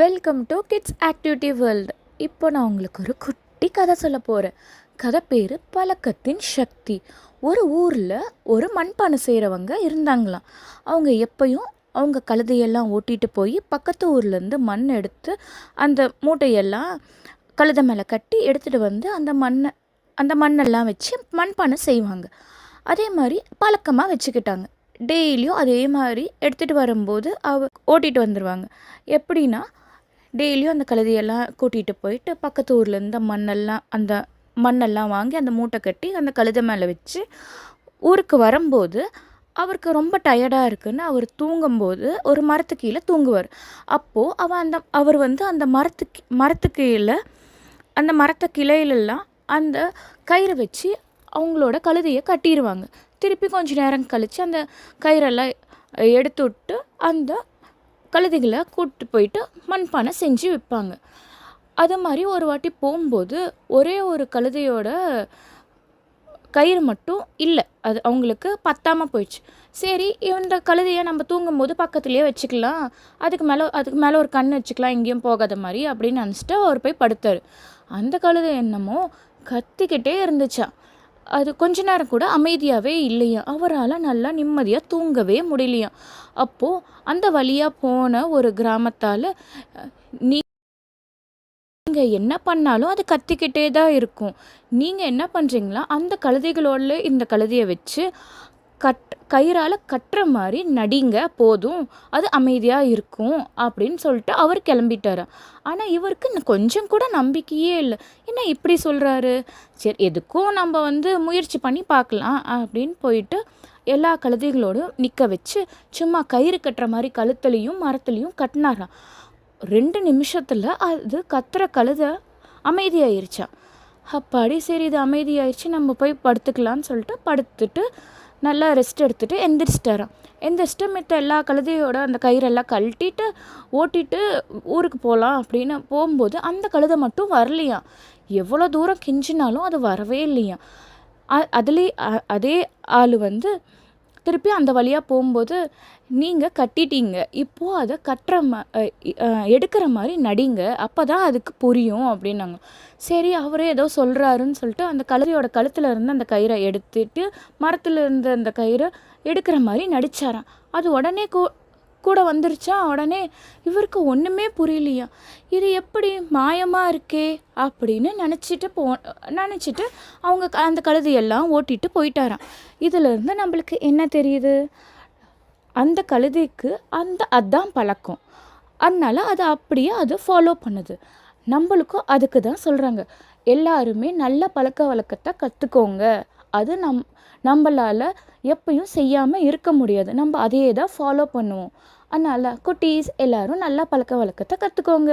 Welcome to kids activity world இப்போ நான் உங்களுக்கு ஒரு குட்டி கதை சொல்ல போகிறேன் கதை பேர் பழக்கத்தின் சக்தி. ஒரு ஊரில் ஒரு மண்பானை செய்கிறவங்க இருந்தாங்களாம். அவங்க எப்பயும் அவங்க கழுதையெல்லாம் ஓட்டிகிட்டு போய் பக்கத்து ஊர்லேருந்து மண் எடுத்து அந்த மூட்டையெல்லாம் கழுதை மேலே கட்டி எடுத்துகிட்டு வந்து அந்த மண்ணை அந்த மண்ணெல்லாம் வச்சு மண்பானை செய்வாங்க. அதே மாதிரி பழக்கமாக வச்சுக்கிட்டாங்க. டெய்லியும் அதே மாதிரி எடுத்துகிட்டு வரும்போது அவ ஓட்டிகிட்டு வந்துடுவாங்க எப்படின்னா டெய்லியும் அந்த கழுதையெல்லாம் கூட்டிகிட்டு போயிட்டு பக்கத்து ஊர்லேருந்து மண்ணெல்லாம் அந்த மண்ணெல்லாம் வாங்கி அந்த மூட்டை கட்டி அந்த கழுதை மேலே வச்சு ஊருக்கு வரும்போது அவருக்கு ரொம்ப டயர்டாக இருக்குன்னு அவர் தூங்கும்போது ஒரு மரத்து கீழே தூங்குவார். அப்போது அவன் அந்த அவர் வந்து அந்த மரத்துக்கு மரத்து கீழே அந்த மரத்து கிளையிலெல்லாம் அந்த கயிறு வச்சு அவங்களோட கழுதையை கட்டிடுவாங்க திருப்பி கொஞ்சம் நேரம் கழித்து அந்த கயிறெல்லாம் எடுத்து விட்டு அந்த கழுதைகளை கூப்பிட்டு போயிட்டு மண்பானை செஞ்சு விற்பாங்க. அது மாதிரி ஒரு வாட்டி போகும்போது ஒரே ஒரு கழுதையோட கயிறு மட்டும் இல்லை. அது அவங்களுக்கு பத்தாமல் போயிடுச்சு. சரி இந்த கழுதையை நம்ம தூங்கும் போது பக்கத்துலேயே வச்சுக்கலாம். அதுக்கு மேலே அதுக்கு மேலே ஒரு கண் வச்சுக்கலாம் எங்கேயும் போகாத மாதிரி அப்படின்னு நினச்சிட்டு அவர் போய் படுத்தார். அந்த கழுதை என்னமோ கத்திக்கிட்டே இருந்துச்சா. அது கொஞ்ச நேரம் கூட அமைதியாகவே இல்லையா? அவரால் நல்லா நிம்மதியாக தூங்கவே முடியலையாம் அப்போது அந்த வழியாக போன ஒரு கிராமத்தால் நீ நீங்கள் என்ன பண்ணாலும் அது கத்திக்கிட்டே தான் இருக்கும். நீங்கள் என்ன பண்ணுறீங்களா அந்த கழுதைகளோட இந்த கழுதையை வச்சு கட் கயிறால் கட்டுற மாதிரி நடிங்க போதும். அது அமைதியாக இருக்கும் அப்படின்னு சொல்லிட்டு அவர் கிளம்பிட்டார். ஆனால் இவருக்கு கொஞ்சம் கூட நம்பிக்கையே இல்லை. என்ன இப்படி சொல்கிறாரு சரி எதுக்கும் நம்ம வந்து முயற்சி பண்ணி பார்க்கலாம் அப்படின்னு போயிட்டு எல்லா கழுதைகளோடும் நிற்க வச்சு சும்மா கயிறு கட்டுற மாதிரி கழுத்துலையும் மரத்துலையும் கட்டினாராம். ரெண்டு நிமிஷத்தில் அது கத்துற கழுதை அமைதியாயிருச்சான் அப்பாடி சரி இது அமைதியாயிருச்சு நம்ம போய் படுத்துக்கலான்னு சொல்லிட்டு படுத்துட்டு நல்லா ரெஸ்ட் எடுத்துகிட்டு எந்திரிச்சிட்டாராம் எந்திரிச்சிட்டு மித்த எல்லா கழுதையோட அந்த கயிறெல்லாம் கழட்டிட்டு ஓட்டிட்டு ஊருக்கு போகலாம் அப்படின்னு போகும்போது அந்த கழுதை மட்டும் வரலையாம் எவ்வளோ தூரம் கிஞ்சினாலும் அது வரவே இல்லையாம் அதுலேயே அதே ஆள் வந்து திருப்பி அந்த வழியாக போகும்போது நீங்கள் கட்டிட்டீங்க. இப்போது அதை கட்டுற மா எடுக்கிற மாதிரி நடிங்க. அப்போ தான் அதுக்கு புரியும் அப்படின்னாங்க. சரி அவரே ஏதோ சொல்கிறாருன்னு சொல்லிட்டு அந்த கழுதையோட கழுத்தில் இருந்து அந்த கயிறை எடுத்துட்டு மரத்தில் இருந்த அந்த கயிறை எடுக்கிற மாதிரி நடிச்சாராம். அது உடனே கோ கூட வந்துருச்சா? உடனே இவருக்கு ஒன்றுமே புரியலையா? இது எப்படி மாயமாக இருக்கே? அப்படின்னு நினச்சிட்டு போ நினச்சிட்டு அவங்க அந்த கழுதையெல்லாம் ஓட்டிட்டு போயிட்டாராம். இதிலேருந்து நம்மளுக்கு என்ன தெரியுது? அந்த கழுதைக்கு அந்த அதான் பழக்கம். அதனால் அது அப்படியே அது ஃபாலோ பண்ணுது. நம்மளுக்கும் அதுக்கு தான் சொல்கிறாங்க எல்லாருமே நல்ல பழக்க வழக்கத்தை கற்றுக்கோங்க அது நம் நம்மளால் எப்பயும் செய்யாமல் இருக்க முடியாது. நம்ம அதையே தான் ஃபாலோ பண்ணுவோம். அதனால் குட்டீஸ் எல்லோரும் நல்லா பழக்க வழக்கத்தை கற்றுக்கோங்க